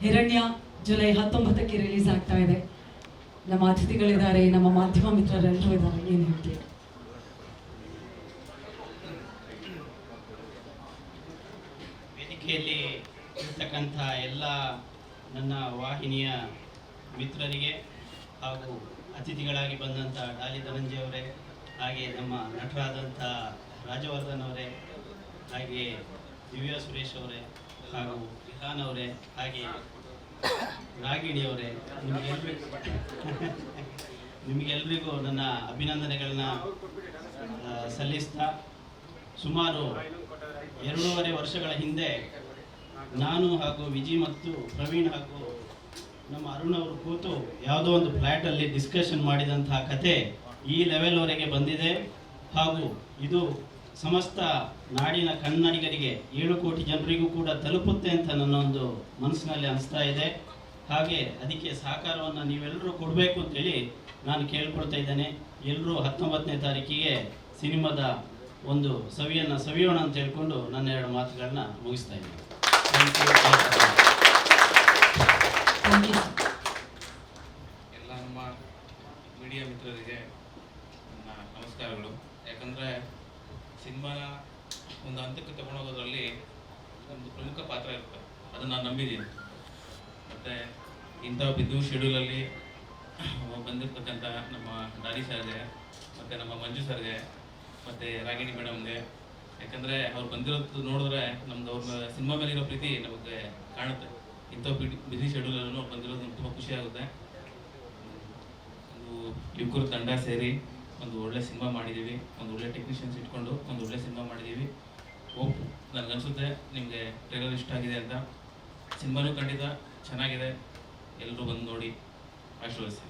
ಹಿರಣ್ಯ July ಹತ್ತೊಂಬತ್ತಕ್ಕೆ release ಆಗ್ತಾ ಇದೆ. ನಮ್ಮ ಅತಿಥಿಗಳಿದ್ದಾರೆ, ನಮ್ಮ ಮಾಧ್ಯಮ ಮಿತ್ರರೆಲ್ಲರೂ ಇದ್ದಾರೆ. ಏನು ಹೇಳ್ತೀವಿ ವೇದಿಕೆಯಲ್ಲಿ ಇರ್ತಕ್ಕಂಥ ಎಲ್ಲ ನನ್ನ ವಾಹಿನಿಯ ಮಿತ್ರರಿಗೆ ಹಾಗೂ ಅತಿಥಿಗಳಾಗಿ ಬಂದಂಥ ಡಾಲಿ ಧನಂಜಯ ಅವರೇ, ಹಾಗೆ ನಮ್ಮ ನಟರಾದಂಥ ರಾಜವರ್ಧನ್ ಅವರೇ, ಹಾಗೆ ದಿವ್ಯಾ ಸುರೇಶ್ ಅವರೇ ಹಾಗೂ ವಿಹಾನ್ ಅವರೇ ಹಾಗೆ ರಾಗಿಣಿ ಅವರೇ ನಿಮಗೆಲ್ರಿಗೂ ನನ್ನ ಅಭಿನಂದನೆಗಳನ್ನ ಸಲ್ಲಿಸ್ತಾ ಸುಮಾರು ಎರಡೂವರೆ ವರ್ಷಗಳ ಹಿಂದೆ ನಾನು ಹಾಗೂ ವಿಜಿ ಮತ್ತು ಪ್ರವೀಣ್ ಹಾಗೂ ನಮ್ಮ ಅರುಣ್ ಅವರು ಕೂತು ಯಾವುದೋ ಒಂದು ಫ್ಲ್ಯಾಟಲ್ಲಿ ಡಿಸ್ಕಷನ್ ಮಾಡಿದಂತಹ ಕತೆ ಈ ಲೆವೆಲ್ವರೆಗೆ ಬಂದಿದೆ ಹಾಗೂ ಇದು ಸಮಸ್ತ ನಾಡಿನ ಕನ್ನಡಿಗರಿಗೆ ಏಳು ಕೋಟಿ ಜನರಿಗೂ ಕೂಡ ತಲುಪುತ್ತೆ ಅಂತ ನನ್ನ ಒಂದು ಮನಸ್ಸಿನಲ್ಲಿ ಅನಿಸ್ತಾ ಇದೆ. ಹಾಗೆ ಅದಕ್ಕೆ ಸಹಕಾರವನ್ನು ನೀವೆಲ್ಲರೂ ಕೊಡಬೇಕು ಅಂತೇಳಿ ನಾನು ಕೇಳ್ಕೊಳ್ತಾ ಇದ್ದೇನೆ. ಎಲ್ಲರೂ ಹತ್ತೊಂಬತ್ತನೇ ತಾರೀಕಿಗೆ ಸಿನಿಮಾದ ಒಂದು ಸವಿಯನ್ನು ಸವಿಯೋಣ ಅಂತ ಹೇಳ್ಕೊಂಡು ನನ್ನ ಎರಡು ಮಾತುಗಳನ್ನ ಮುಗಿಸ್ತಾ ಇದ್ದೀನಿ. ಥ್ಯಾಂಕ್ ಯು ಥ್ಯಾಂಕ್ ಯು ಎಲ್ಲ ನಮ್ಮ ಮೀಡಿಯಾ ಮಿತ್ರರಿಗೆ ನನ್ನ ನಮಸ್ಕಾರಗಳು. ಯಾಕಂದರೆ ಸಿನಿಮಾನ ಒಂದು ಹಂತಕ್ಕೆ ತಗೊಂಡೋಗೋದ್ರಲ್ಲಿ ಒಂದು ಪ್ರಮುಖ ಪಾತ್ರ ಇರುತ್ತೆ. ಅದನ್ನು ನಾನು ನಂಬಿದ್ದೀನಿ. ಮತ್ತು ಇಂಥ ಬಿದ್ದು ಶೆಡ್ಯೂಲಲ್ಲಿ ಬಂದಿರ್ತಕ್ಕಂಥ ನಮ್ಮ ದಾರಿ ಸರ್ಗೆ, ಮತ್ತು ನಮ್ಮ ಮಂಜು ಸರ್ಗೆ, ಮತ್ತು ರಾಗಿಣಿ ಮೇಡಮ್ಗೆ. ಯಾಕಂದರೆ ಅವ್ರು ಬಂದಿರೋದು ನೋಡಿದ್ರೆ ನಮ್ದು ಅವ್ರ ಸಿನಿಮಾ ಮೇಲೆ ಪ್ರೀತಿ ನಮಗೆ ಕಾಣುತ್ತೆ. ಇಂಥ ಬಿಸಿ ಶೆಡ್ಯೂಲಲ್ಲೂ ಅವ್ರು ಬಂದಿರೋದು ತುಂಬ ಖುಷಿ ಆಗುತ್ತೆ. ಒಂದು ಯುವಕರು ತಂಡ ಸೇರಿ ಒಂದು ಒಳ್ಳೆ ಸಿನಿಮಾ ಮಾಡಿದ್ದೀವಿ, ಒಂದು ಒಳ್ಳೆ ಟೆಕ್ನಿಷಿಯನ್ಸ್ ಇಟ್ಕೊಂಡು ಒಂದು ಒಳ್ಳೆ ಸಿನಿಮಾ ಮಾಡಿದ್ದೀವಿ. ನನಗೆ ನನಗನ್ಸುತ್ತೆ ನಿಮಗೆ ಟ್ರೇಲರ್ ಇಷ್ಟ ಆಗಿದೆ ಅಂತ. ಸಿನಿಮಾನೂ ಖಂಡಿತ ಚೆನ್ನಾಗಿದೆ. ಎಲ್ಲರೂ ಬಂದು ನೋಡಿ ಆಶೀರ್ವದಿಸಿ.